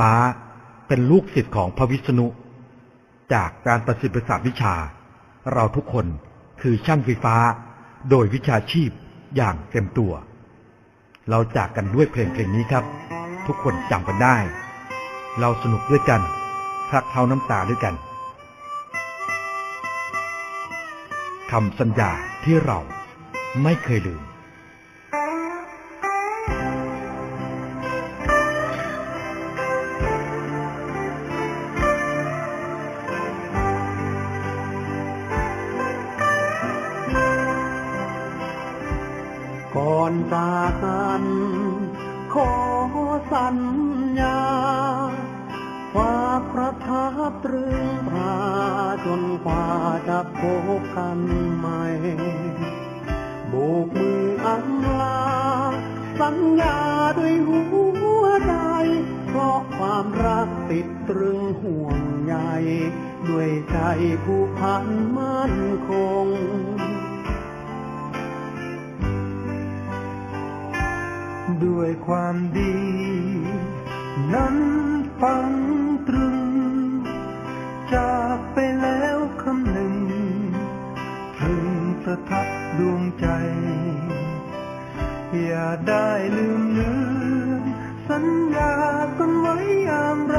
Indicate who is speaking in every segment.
Speaker 1: ป้าเป็นลูกศิษย์ของพระวิษณุ จากการประสิทธิประสาทวิชา เราทุกคนคือช่างไฟฟ้า โดยวิชาชีพอย่างเต็มตัว เราจากกันด้วยเพลงเพลงนี้ครับ ทุกคนจำกันได้ เราสนุกด้วยกันพักเท้าน้ำตาด้วยกันคำสัญญาที่เราไม่เคยลืม
Speaker 2: อนจากกัน ขอสัญญาฝากประทับตรึงตาจนกว่าจะพบกันใหม่โบกมืออำลา สัญญาด้วยหัวใจ เพราะความรักติดตรึงห่วงใยด้วยใจผู้พันมั่นคง ด้วยความดี นั้นฟังตรึง จากไปแล้วคำหนึ่งพึงประทับดวงใจ อย่าได้ลืมเลือนสัญญากันไว้อย่างไร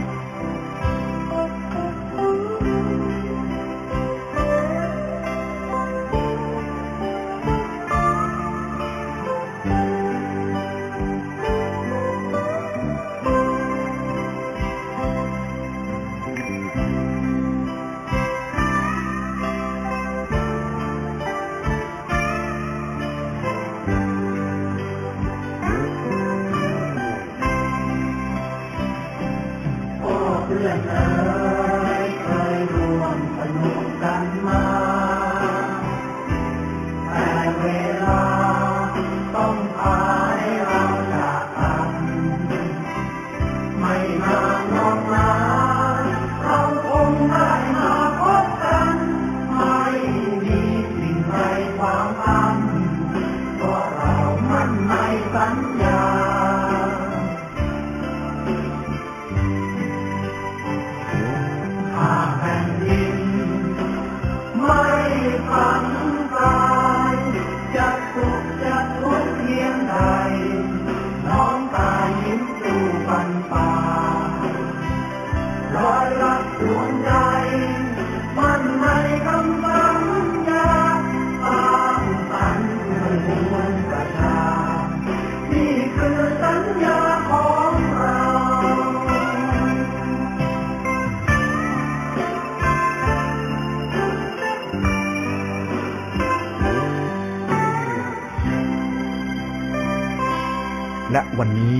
Speaker 2: วันนี้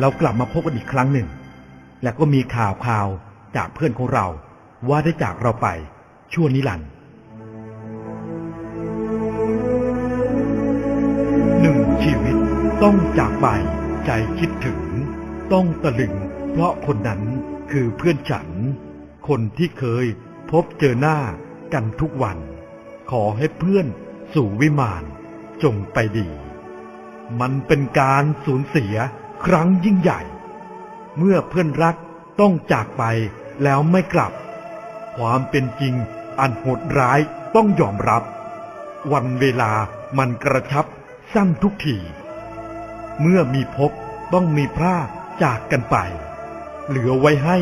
Speaker 2: เรากลั
Speaker 1: บมาพบกันอีกครั้งหนึ่ง และก็มีข่าวข่าวจากเพื่อนของเราว่าได้จากเราไปชั่วนิรันดร์หนึ่งชีวิตต้องจากไปใจคิดถึง ต้องตะลึง เพราะคนนั้นคือเพื่อนฉัน คนที่เคยพบเจอหน้ากันทุกวัน ขอให้เพื่อนสู่วิมานจงไปดี มันเป็นการสูญเสียครั้งยิ่งใหญ่ เมื่อเพื่อนรักต้องจากไปแล้วไม่กลับ ความเป็นจริงอันโหดร้ายต้องยอมรับ วันเวลามันกระชับสั้นทุกที เมื่อมีพบต้องมีพราจากกันไป เหลือไว้ให้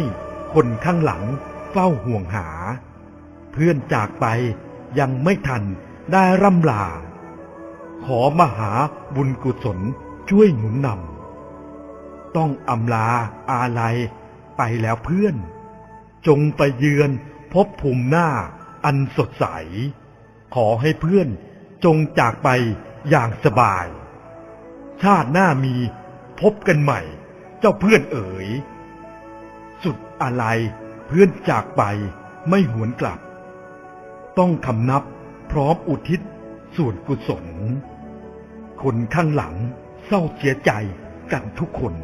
Speaker 1: คนข้างหลังเฝ้าห่วงหา เพื่อนจากไปยังไม่ทันได้ร่ำลา ขอมหาบุญกุศลช่วยหนุนนำ ต้องอำลาอาลัยไปแล้วเพื่อน จงไปเยือนพบภูมิหน้าอันสดใส ขอให้เพื่อนจงจากไปอย่างสบาย ชาติหน้ามีพบกันใหม่ เจ้าเพื่อนเอ๋ย สุดอะไรเพื่อนจากไปไม่หวนกลับ ต้องคำนับพร้อมอุทิศ ส่วนกุศล คนข้างหลังเศร้าเสียใจกันทุกคน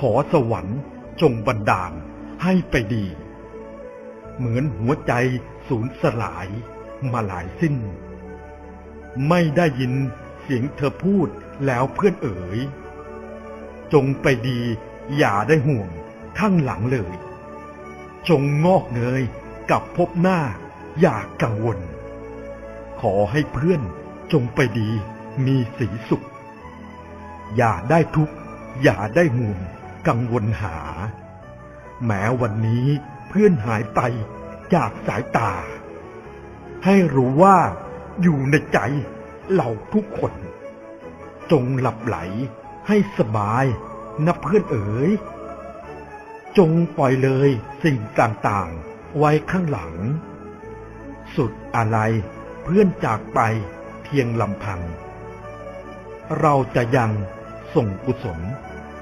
Speaker 1: ขอสวรรค์จงบันดาลให้ไปดี เหมือนหัวใจสูญสลายมาหลายสิ้น ไม่ได้ยินเสียงเธอพูดแล้วเพื่อนเอ๋ย จงไปดีอย่าได้ห่วงข้างหลังเลย จงงอกเงยกับพบหน้าอย่ากังวล ขอให้เพื่อนจงไปดีมีสีสุข อย่าได้ทุกข์อย่าได้ห่วงกังวลหา แม้วันนี้เพื่อนหายไปจากสายตา ให้รู้ว่าอยู่ในใจเราทุกคน จงหลับไหลให้สบายนะเพื่อนเอ๋ย จงปล่อยเลยสิ่งต่างๆไว้ข้างหลัง สุดอะไร พื่อนจากไปเพียงลำพัง เราจะยังส่งกุศล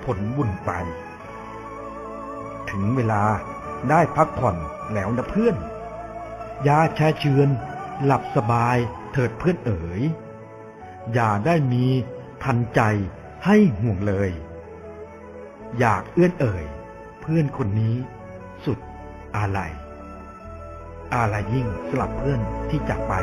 Speaker 1: ผลบุญไป ถึงเวลาได้พักผ่อนแล้วนะเพื่อนยาแช่เชือน หลับสบายเถิดเพื่อนเอ๋ย อย่าได้มีทันใจให้ห่วงเลย อยากเอื้อนเอ่ย เพื่อนคนนี้ สุดอาลัยอาลัยยิ่งสลับเพื่อนที่จากไป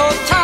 Speaker 1: oh.